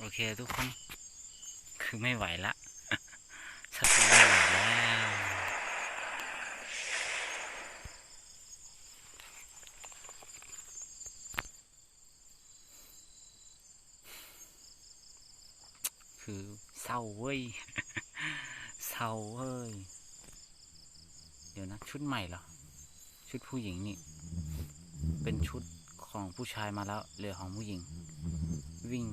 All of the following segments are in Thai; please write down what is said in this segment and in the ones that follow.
โอเคทุกคน คือไม่ไหวละชักไม่ไหวแล้วคือเศร้าเว้ยเศร้าเว้ย เดี๋ยวนะ ชุดใหม่เหรอ ชุดผู้หญิงนี่ เป็นชุดของผู้ชายมาแล้วเหลือของผู้หญิง วิ่ง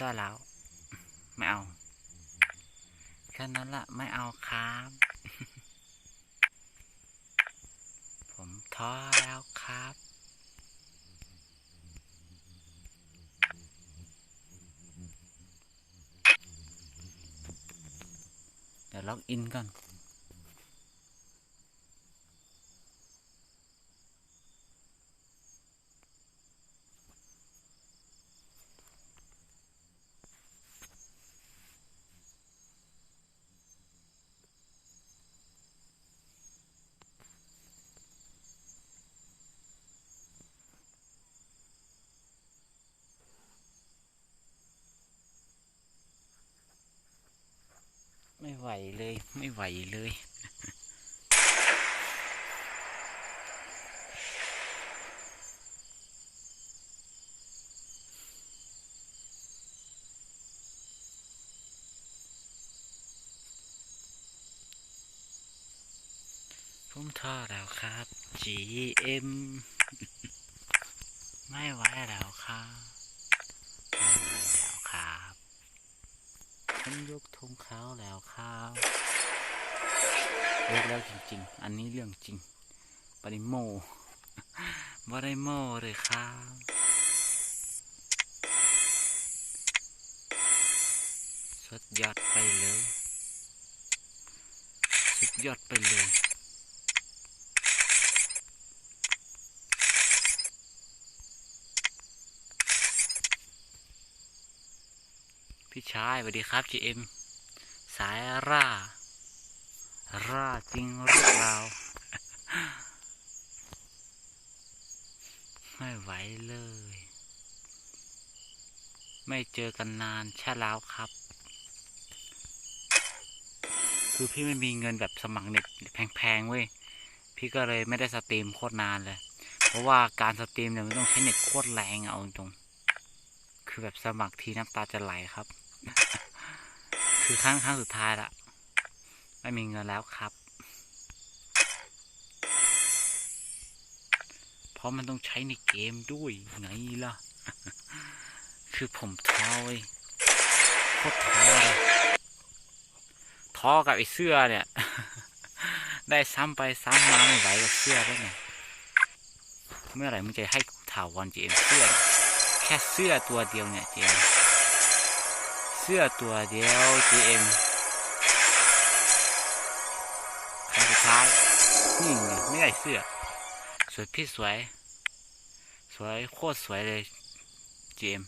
เสื้อแล้ว ไม่เอา แค่นั้นละไม่เอาครับ ผมท้อแล้วครับเดี๋ยวล็อกอินก่อน วเลยไม่ไหวเลยผมท้อแล้วครับ GM ไม่ไหวแล้วครับไม่ไหวแล้วครับันยกธงขาวแล้วครับยกแล้วจริง ๆ อันนี้เรื่องจริงปริโมบริโมเลยครับสุดยอดไปเลย สุดยอดไปเลย พี่สวัสดีครับ GM สายร่า ร่าจริงหรือเปล่าไม่ไหวเลย ไม่เจอกันนานใช่แล้วครับ คือพี่ไม่มีเงินแบบสมัครเน็ตแพงๆเว้ย พี่ก็เลยไม่ได้สตรีมโคตรนานเลย เพราะว่าการสตรีมเนี่ยมันต้องใช้เน็ตโคตรแรงเอาตรง คือแบบสมัครทีน้ำตาจะไหลครับ คือครั้งครั้งสุดท้ายละไม่มีเงินแล้วครับ เพราะมันต้องใช้ในเกมด้วยไงล่ะ คือผมท้อเว้ยโคตรท้อเลยท้อกับไอ้เสื้อเนี่ย ได้ซ้ำไปซ้ำมาไม่ไหวกับเสื้อแล้วไงเมื่อไหร่มึงจะให้ถาวรเจมเสื้อ แค่เสื้อตัวเดียวเนี่ยเจม เสื้อตัวเดียว GM ครั้งสุดท้ายนี่ไงไม่ได้เสื้อ สวยพี่สวย สวยโคตรสวยเลย GM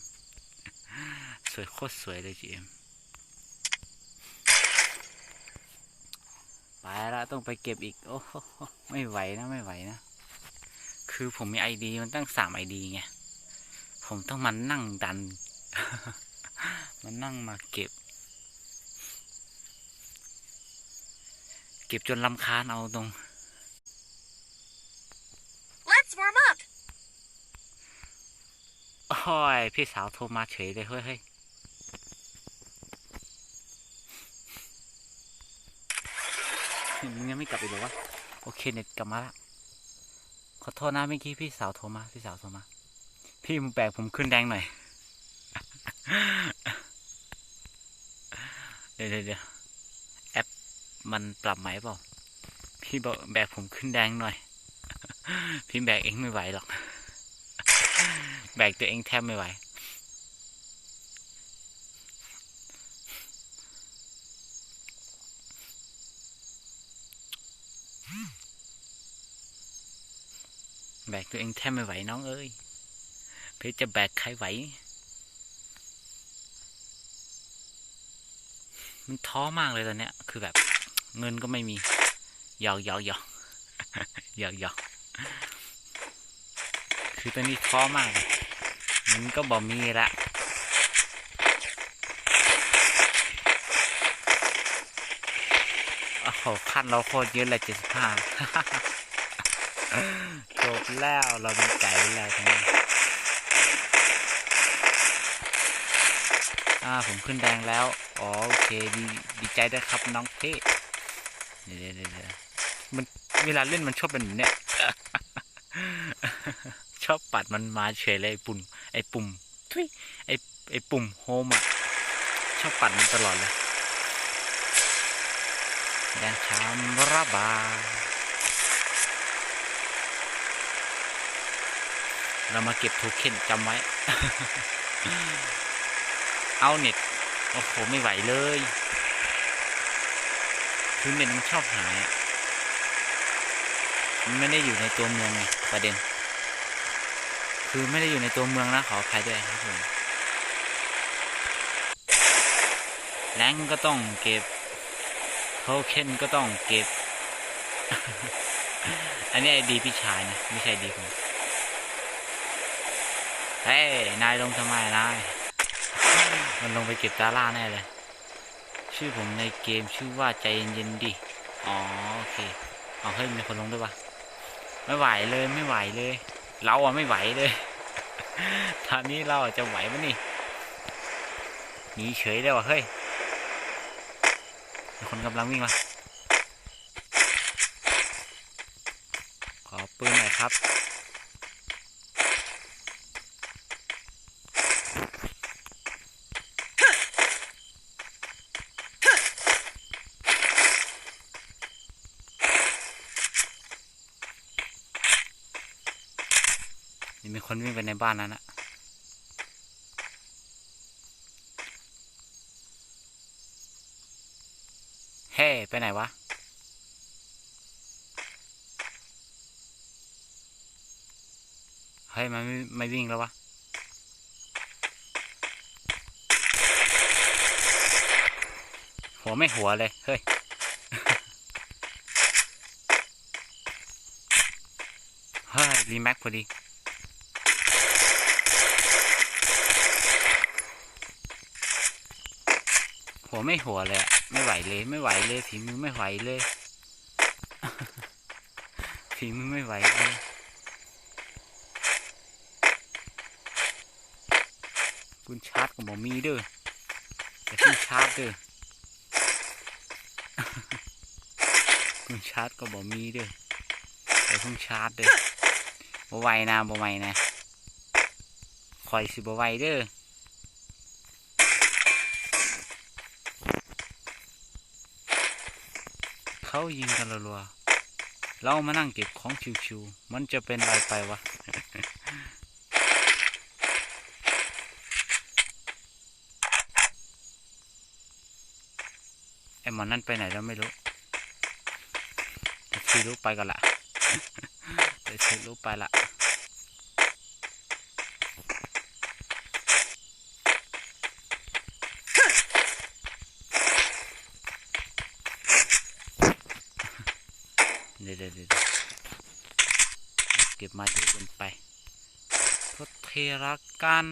สวยโคตรสวยเลย GM ไปละต้องไปเก็บอีก โอ้โหไม่ไหวนะไม่ไหวนะ คือผมมีไอดีมันตั้งสามไอดีไง ผมต้องมานั่งดัน มานั่งมาเก็บ เก็บจนลำคาญเอาตรง Let's warm up. โอ้ย พี่สาวโทรมาเฉยเลยเฮ้ยเฮ้ย มึงยังไม่กลับอีกเหรอวะ โอเคเน็ตกลับมาละ ขอโทษนะเมื่อกี้พี่สาวโทรมา พี่สาวโทรมา พี่มึงแบกผมขึ้นแดงหน่อย เดี๋ยวเดี๋ยวแอปมันปรับไหมเปล่า พี่บอกแบกผมขึ้นแดงหน่อย พี่แบกเองไม่ไหวหรอก แบกตัวเองแทบไม่ไหวแบกตัวเองแทบไม่ไหวน้องเอ้ยเพื่อจะแบกใครไหว มันท้อมากเลยตอนเนี้ย คือแบบ เงินก็ไม่มีหยอกหยอกหยอกหยอกหยอกคือตอนนี้ท้อมากเลยมันก็บ่มีละโอ้โหขั้นเราโคตรเยอะเลยเจ็ดสิบห้าจบแล้วเรามีไก่แล้วตรงนี้อ่าผมขึ้นแดงแล้วอ๋อโอเคดีดีใจด้วยครับน้องเพ่เดี๋ยวเดี๋ยวเดมันเวลาเล่นมันชอบเป็นแบบเนี้ยชอบปัดมันมาเฉยเลยไอ้ปุ่มไอ้ปุ่มทุยไอ้ไอ้ปุ่มโฮมอะชอบปัดมันตลอดเลยแดงช้ำระบาเรามาเก็บโทเค็นจำไว้เอาเน็ต โอ้โห ไม่ไหวเลยคือเน็ตมันชอบหายมันไม่ได้อยู่ในตัวเมืองไงประเด็น คือไม่ได้อยู่ในตัวเมืองนะขออภัยด้วยครับผมแรงก็ต้องเก็บโทเค็นก็ต้องเก็บ อันนี้ไอดีพี่ชายนะ ไม่ใช่ดีผม เฮ้ย นายลงทำไมนาย มันลงไปเก็บตาล่าแน่เลย ชื่อผมในเกมชื่อว่าใจเย็นๆดิ อ๋อโอเค เอาเฮ้ยมีคนลงด้วยปะไม่ไหวเลยไม่ไหวเลย เราอะไม่ไหวเลยทางนี้เราอะจะไหวมั้ยนี่หนีเฉยได้วะเฮ้ยมีคนกำลังวิ่งมาขอปืนหน่อยครับ นี่มีคนวิ่ง ไปในบ้านนั้นอะเฮ้ ไปไหนวะ เฮ้ย มันไม่ไม่วิ่งแล้ววะหัวไม่หัวเลย เฮ้ย เฮ้ย รีแม็กพอดี หัวไม่หัวเลยอะไม่ไหวเลย ไม่ไหวเลยฝีมือไม่ไหวเลยฝีมือไม่ไหวเลยคุณชาร์จกับหมอมีเด้อแต่คุณชาร์จเด้อคุณชาร์จกับหมอมีเด้อแต่คุณชาร์จเด้อบ่ไหวนะบ่ไหวนะคอยสิบ่ไหวเด้อ เขายิงกันรัวๆเรามานั่งเก็บของชิวๆมันจะเป็นอะไรไปวะไอ้มันนั่นไปไหนแล้วไม่รู้แต่ชีรู้ไปกันละแต่ชีรู้ไปละ เดี๋ยวเดี๋ยวเดี๋ยวเก็บ มาเยอะเกินไปทดเทรักกัน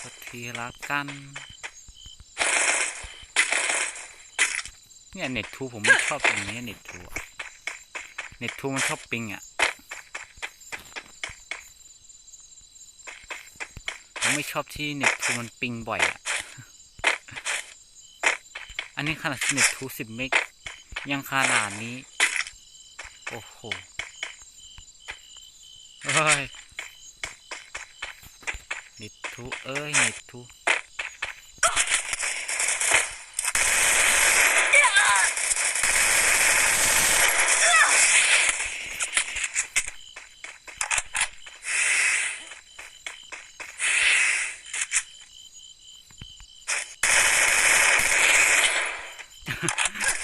ทดเทรักกัน เนี่ยเน็ตทูผมไม่ชอบตรงนี้เน็ตทูเน็ตทูมันชอบปิงอะผมไม่ชอบที่เน็ตทูมันปิงบ่อยอะ อันนี้ขนาดเน็ตทูสิบเมกยังขนาดนี้ โอ้โห ยน็ตทูเอ้ยน็ตทู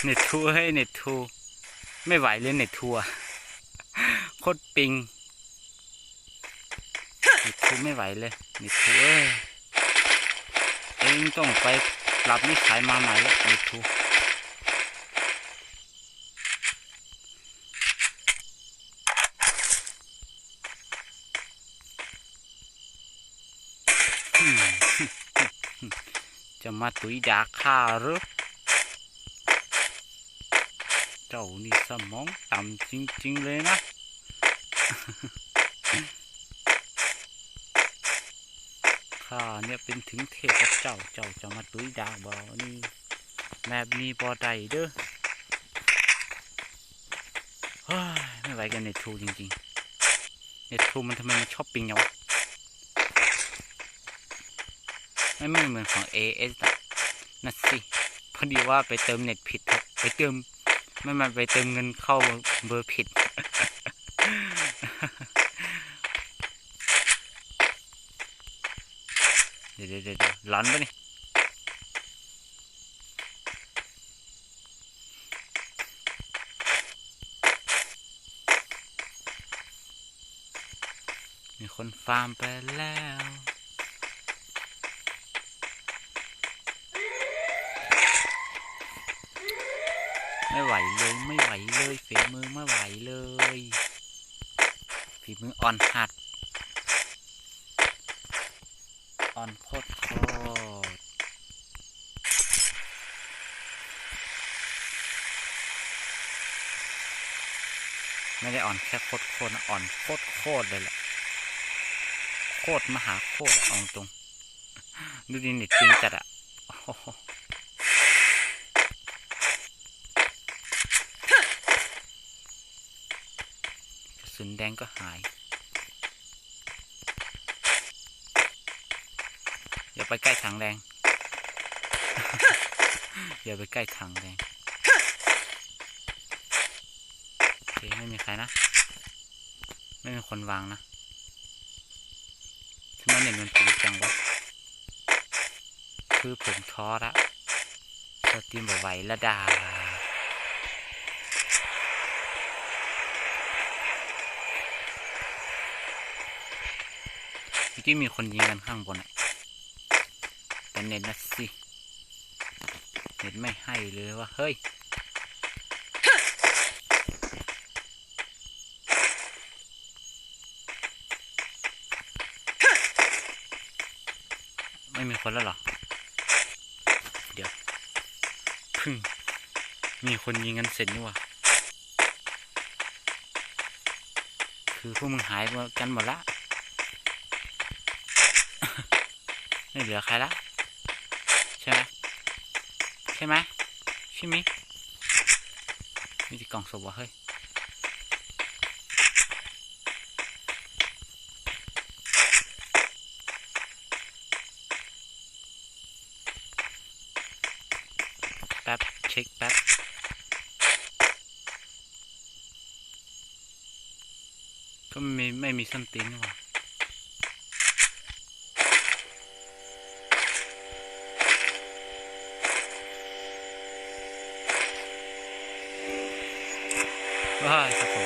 เน็ตทูเฮ้เน็ตทู ไม่ไหวเลยเน็ตทัวโคตรปิง คือไม่ไหวเลยนี่ทูเอ้ยเองต้องไปปรับนิสัยมาใหม่แล้วนี่ทูจะมาตุยดาข้าหรือเจ้านี่สมองต่ำจริง ๆ เลยนะ ข้าเนี่ยเป็นถึงเทพเจ้าเจ้าจะมาตุ้ยดาบอนี่แบบนี้บอได้เด้อเฮ้ยไม่ไหวกันเน็ตทูจริงๆ เน็ตทูมันทำไมมันชอบปิงอย่างวะไม่ไม่เหมือนของ AS อะนั่นสิพอดีว่าไปเติมเน็ตผิด ไปเติม ไม่มาไปเติมเงินเข้าเบอร์ผิด เดี๋ยวเดี๋ยวเดี๋ยวร้อนปะนี่มีคนฟาร์มไปแล้วไม่ไหวเลยไม่ไหวเลยฝีมือไม่ไหวเลยฝีมืออ่อนหัด อ่อนโคตรโคตรไม่ได้อ่อนแค่โคตรโคตรนะอ่อนโคตรโคตรเลยแหละ โคตรมหาโคตรเอาตรง ดูดิน็ตจริงจัดอะโอ้โหกระสุนแดงก็หาย อย่า ไปใกล้ถังแดงอย่าไปใกล้ถังแดงโอเคไม่มีใครนะ ไม่มีคนวางนะทำไมเน็ตมันตีจังวะคือผมท้อละสตรีมแบบไหวละดาเมื่อกี้มีคนยิงกันข้างบนอะ แต่เน็ตนะสิเน็ตไม่ให้เลยว่าเฮ้ยไม่มีคนแล้วหรอ เดี๋ยวพึ่งมีคนยิงกันเสร็จนี่ว่าคือพวกมึงหายกันหมดละ ไม่เหลือใครละ ช่ไหมใช่ไหมใช่มิมีที่กล่องศพวะเฮ้ยแป๊บเช็คแป๊บก็ไม่ไม่มีส้นตีนหว่า ว้าครับผม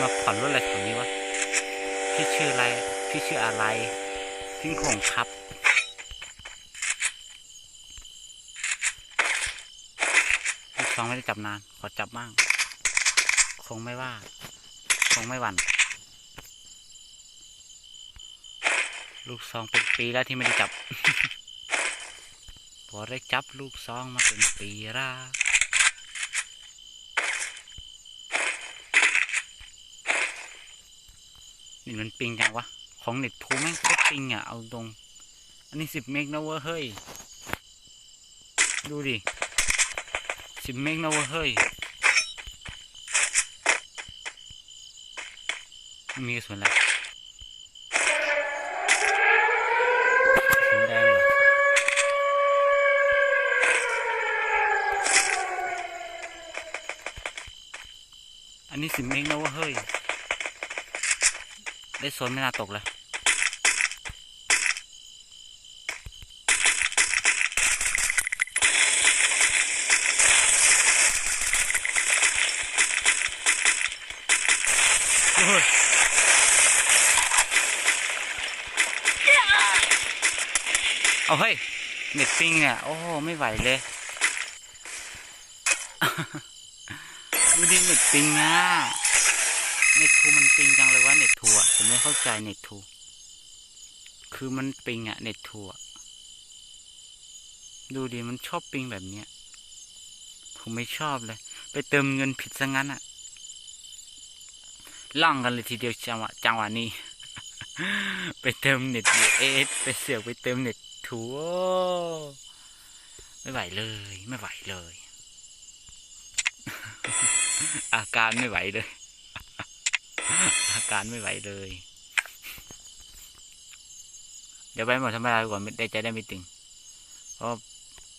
มาผ่อนรถอะไรแถวนี้วะ พี่ชื่ออะไร พี่ชื่ออะไร พี่คงครับลูกซองไม่ได้จับนาน ขอจับบ้าง คงไม่ว่า คงไม่หวั่น ลูกซองเป็นปีแล้วที่ไม่ได้จับพอได้จับลูกซองมาเป็นปีละนี่มันปิงจังวะ ของเน็ตทูแม่งโคตรปิงอะ เอาตรง อันนี้สิบเมกนะเว้ยเฮ้ย ดูดิสิบเมกนะเว้ยเฮ้ย มีกระสุนอะไรกระสุนแดงเหรออั นนี้สิเมกนะว้ยเฮ้ย ได้โซนไม่น่าตกเลยเอาเฮ้ยเน็ตปิงเนี่ย โอ้ ไม่ไหวเลย ดูดิเน็ตปิงอะเน็ตทูมันปิงจังเลยวะเน็ตทูอะผมไม่เข้าใจเน็ตทูคือมันปิงอะเน็ตทูอะดูดิมันชอบปิงแบบเนี้ยผมไม่ชอบเลย ไปเติมเงินผิดซะงั้นอะล่องกันเลยทีเดียวจังหวะจังหวะนี้ ไปเติมเน็ตเอสไปเสือกไปเติมเน็ตทูไม่ไหวเลย ไม่ไหวเลย อาการไม่ไหวเลย อาการไม่ไหวเลย เดี๋ยวไปหมดธรรมดาดีกว่าไม่ได้ใจได้ไม่ตึง เพราะ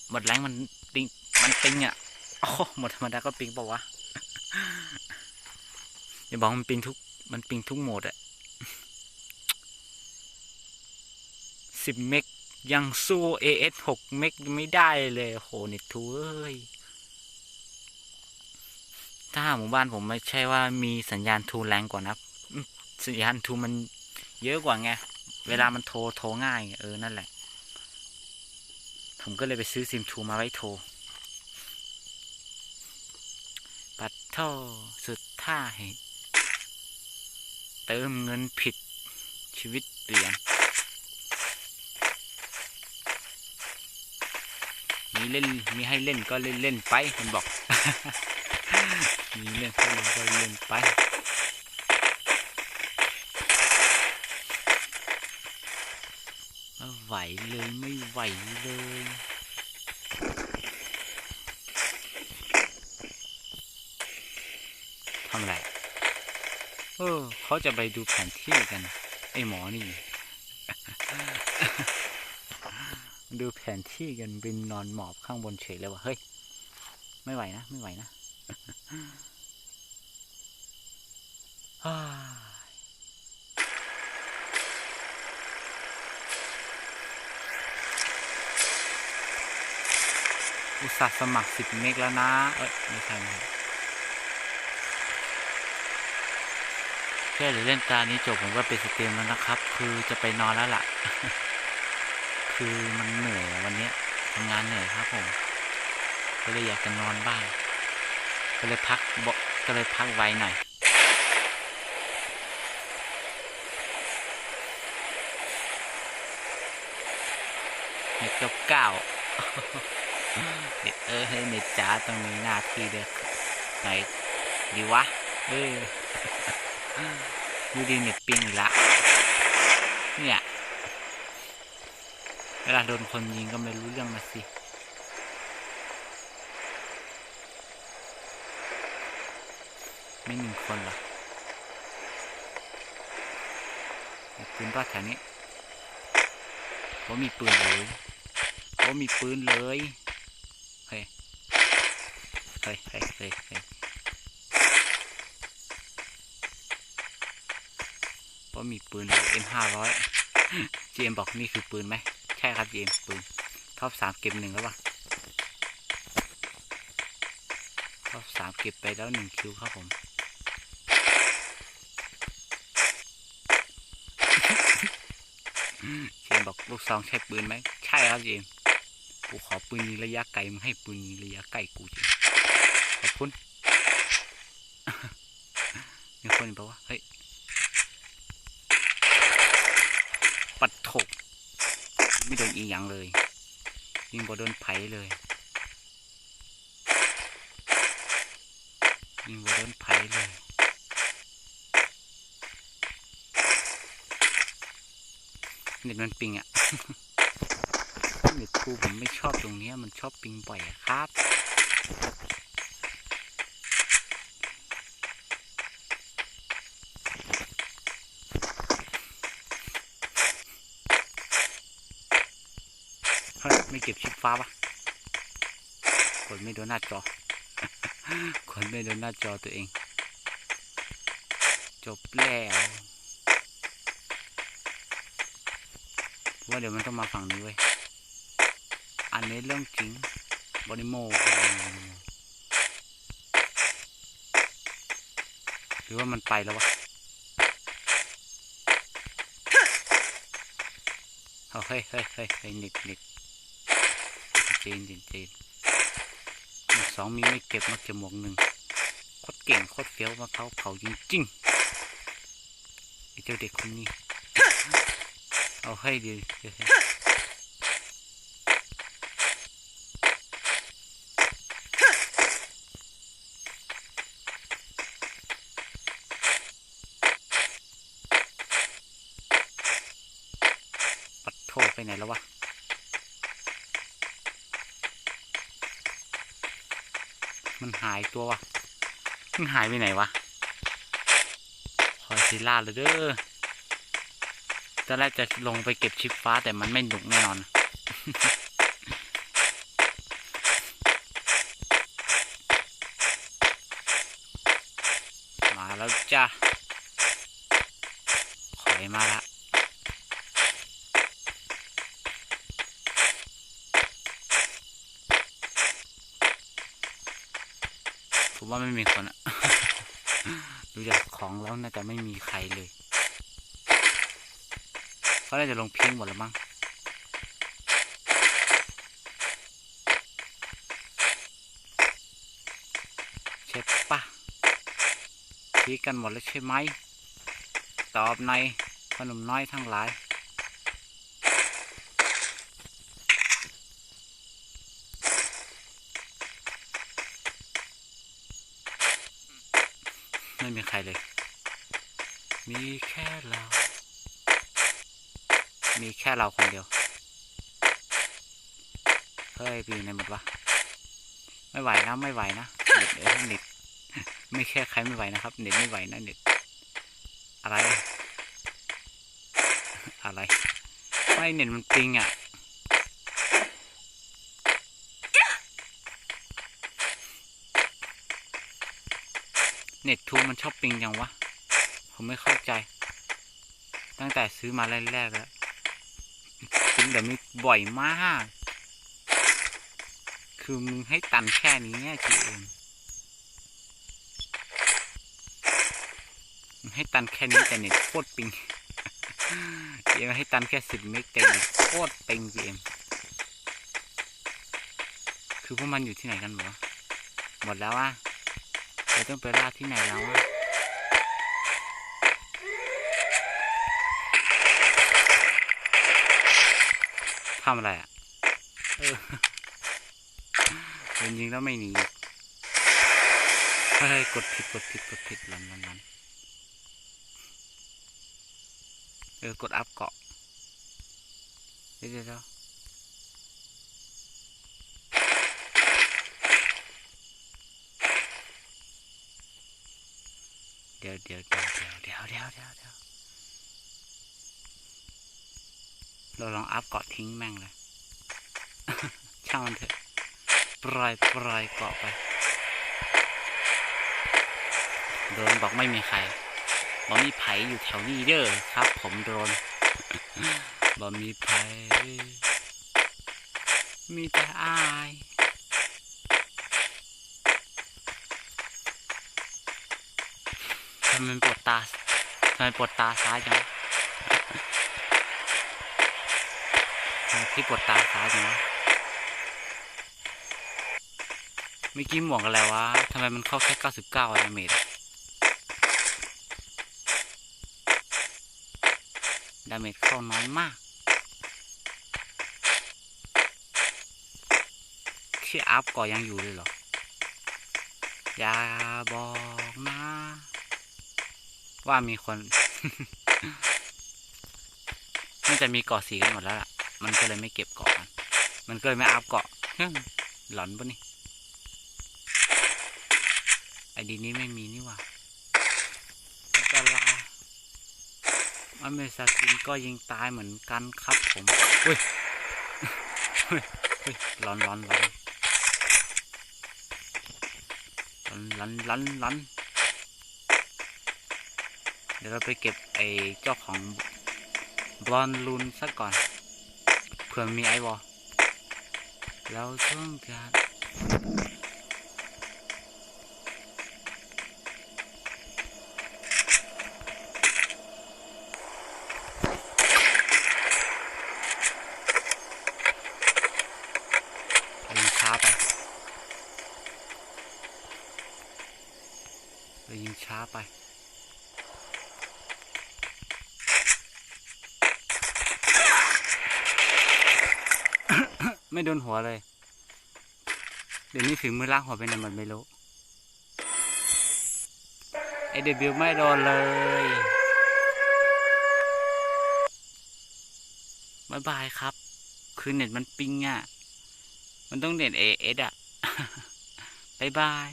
หมดแรงมันติงมันติงอะโอ้หมดธรรมดาก็ปิงปล่าวะอย่าบอกมันปิงทุก มันปิงทุกโหมดอะสิบเมกยังสู้ AS หกเมกไม่ได้เลย โหเน็ตทูเอ้ย ถ้าหมู่บ้านผมไม่ใช่ว่ามีสัญญาณทูแรงกว่านะสัญญาณทูมันเยอะกว่าไง เวลามันโทรโทรง่ายไงเออนั่นแหละ ผมก็เลยไปซื้อซิมทูมาไว้โทร ปัดท่อสุดท่าเหตุเติมเงินผิดชีวิตเปลี่ยนมีเล่นมีให้เล่นก็เล่นเล่นไปมันบอก มีเล่นให้เล่นก็เล่นไปไม่ไหวเลยไม่ไหวเลยทำไร เออ เขาจะไปดูแผนที่กัน ไอหมอนี่ ดูแผนที่กันบินนอนหมอบข้างบนเฉยเลยว่ะเฮ้ย ไม่ไหวนะ ไม่ไหวนะ อุตส่าห์สมัครสิบเมกแล้วนะ เอ้ยไม่ใช่ไม่แค่เดี๋ยวเล่นตารนี้จบผมก็ไปสตรีมแล้วนะครับ คือจะไปนอนแล้วล่ะ คือมันเหนื่อยวันนี้ทำงานเหนื่อยครับผม ก็เลยอยากจะนอนบ้าง ก็เลยพักบก็เลยพักไว้หน่อยเน็ตเก้าเก้าเน็ตเออให้เน็ตจ๋าต้องมีหน้าที่เด้อไหนดีวะเออดูดีเน็ตปิงอีกละเนี่ยเวลาโดนคนยิงก็ไม่รู้เรื่องมาสิ ไม่หนึ่ง คนหรอปืนป้าแถวนี้ว่ามีปืนเลยว่ามีปืนเลยเฮ้ยเฮ้ยเฮ้ยเฮ้ยเฮ้ยว่ามีปืนเลย M ห้าร้อย GM บอกนี่คือปืนไหมใช่ครับ GM ปืนท็อปสามเก็บหนึ่งแล้วป่ะท็อปสามเก็บไปแล้วหนึ่งคิวครับผม เจมบอกลูกซองใช่ปืนไหมใช่ครับเจมกูขอปืนยิงระยะไกลมึงให้ปืนยิงระยะใกล้กูจริงขอบคุณมีคนบอกว่าเฮ้ยปัดถกไม่โดนอีหยังเลยยิงบ่โดนไผเลยยิงบ่โดนไผเลย เน็ตมันปิงอะเน็ตทูผมไม่ชอบตรงนี้มันชอบปิงบ่อยครับ ไม่เก็บชิปฟ้าปะกดไม่โดนหน้าจอ กดไม่โดนหน้าจอตัวเอง จบแล้ว ว่าเดี๋ยวมันต้องมาฝั่งนี้เว้ย อันนี้เรื่องจริงบริโมหรือว่ามันไปแล้ววะเฮ้ยเฮ้ยเฮ้ยเฮ้ยเน็ตเน็ตจีนจีนจีนบอีกสองมีไม่เก็บมาเก็บหมวกหนึ่งโคตรเก่งโคตรเฟี้ยวมาเขาเขาจริงๆไอเจ้าเด็กคนนี้ เอาให้ดีปัดโทษไปไหนแล้ววะมันหายตัววะ มันหายไปไหนวะ คอยซิล่าเลยเด้อ ตอนแรกจะลงไปเก็บชิปฟ้าแต่มันไม่หนุกแน่นอน มาแล้วจ้าขอยมาละผมว่าไม่มีคนอะดูจากของแล้วน่าจะไม่มีใครเลย เขาน่าจะลงพิงหมดแล้วมั้งใช่ปะพีกันหมดแล้วใช่ไหม ตอบในขนมน้อยทั้งหลายไม่มีใครเลย มีแค่เรา มีแค่เราคนเดียว เฮ้ยปอยู่ในหมดวะ ไม่ไหวนะ ไม่ไหวนะเน็ตเออเน็ตไม่แค่ใครไม่ไหวนะครับ เน็ตไม่ไหวนะเน็ตอะไร อะไร ไม่เน็ตมันปิงอะเน็ตทูมันชอบปิงยังวะ ผมไม่เข้าใจ ตั้งแต่ซื้อมาแรกๆแล้ว ปิงแบบนี้บ่อยมาก คือมึงให้ตันแค่นี้จีเอ็มมึงให้ตันแค่นี้แต่เน็ตโคตรปิงเอ็มให้ตันแค่สิบเมกแต่เน็ตโคตรปิงจีเอ็มคือพวกมันอยู่ที่ไหนกันหมดหมดแล้วอะเราต้องไปล่าที่ไหนแล้วอะ ทำอะไรอะเออจริงๆแล้วไม่หนีเฮ้ยกดผิดกดผิดกดผิดลันลันลันเออกดอัพเกาะเดี๋ยวเดี๋ยวเดี๋ยวเดี๋ยวเดี๋ยวเดี๋ยวเดี๋ยวเดี๋ยว เราลองอัพเกาะทิ้งแม่งเลยช่างมันเถอะปล่อยปล่อยเกาะไป โดนบอกไม่มีใครบอกมีไผอยู่แถวนี้เด้อครับ ผมโดนบอกมีไผมีแต่อายทำไมมันปวดตาทำไมปวดตาซ้ายจัง ที่ปวดตาซ้ายจังวะเมื่อกี้หมวกอะไรวะทำไมมันเข้าแค่เก้าสิบเก้าดาเมจอะดาเมจเข้าน้อยมากที่อัพก่อยังอยู่เลยเหรอ อย่าบอกนะ ว่ามีคนน่าจะมีกาะสีกันหมดแล้วล่ะ มันก็เลยไม่เก็บเกาะกันมันก็เลยไม่อัพเกาะหลอนปะนี่ ไอดีนี้ไม่มีนี่หว่าอันตรามันเป็นสกินก็ยิงตายเหมือนกันครับผมเฮ้ยเฮ้ยเฮ้ยร้อนร้อนร้อนร้อนร้อนร้อนร้อนเดี๋ยวเราไปเก็บไอ้เจ้าของบอลลูนสักก่อน เผื่อมีไอวอลเราต้องการ ยิงช้าไป ช้าไป ไม่โดนหัวเลย เดี๋ยวนี้ฝีมือล่างหัวเป็นไรหมดไม่รู้ไอเดบิวไม่โดนเลยบายบายครับ คือเน็ตมันปิงอะ มันต้องเน็ตเอเอสอะบายบาย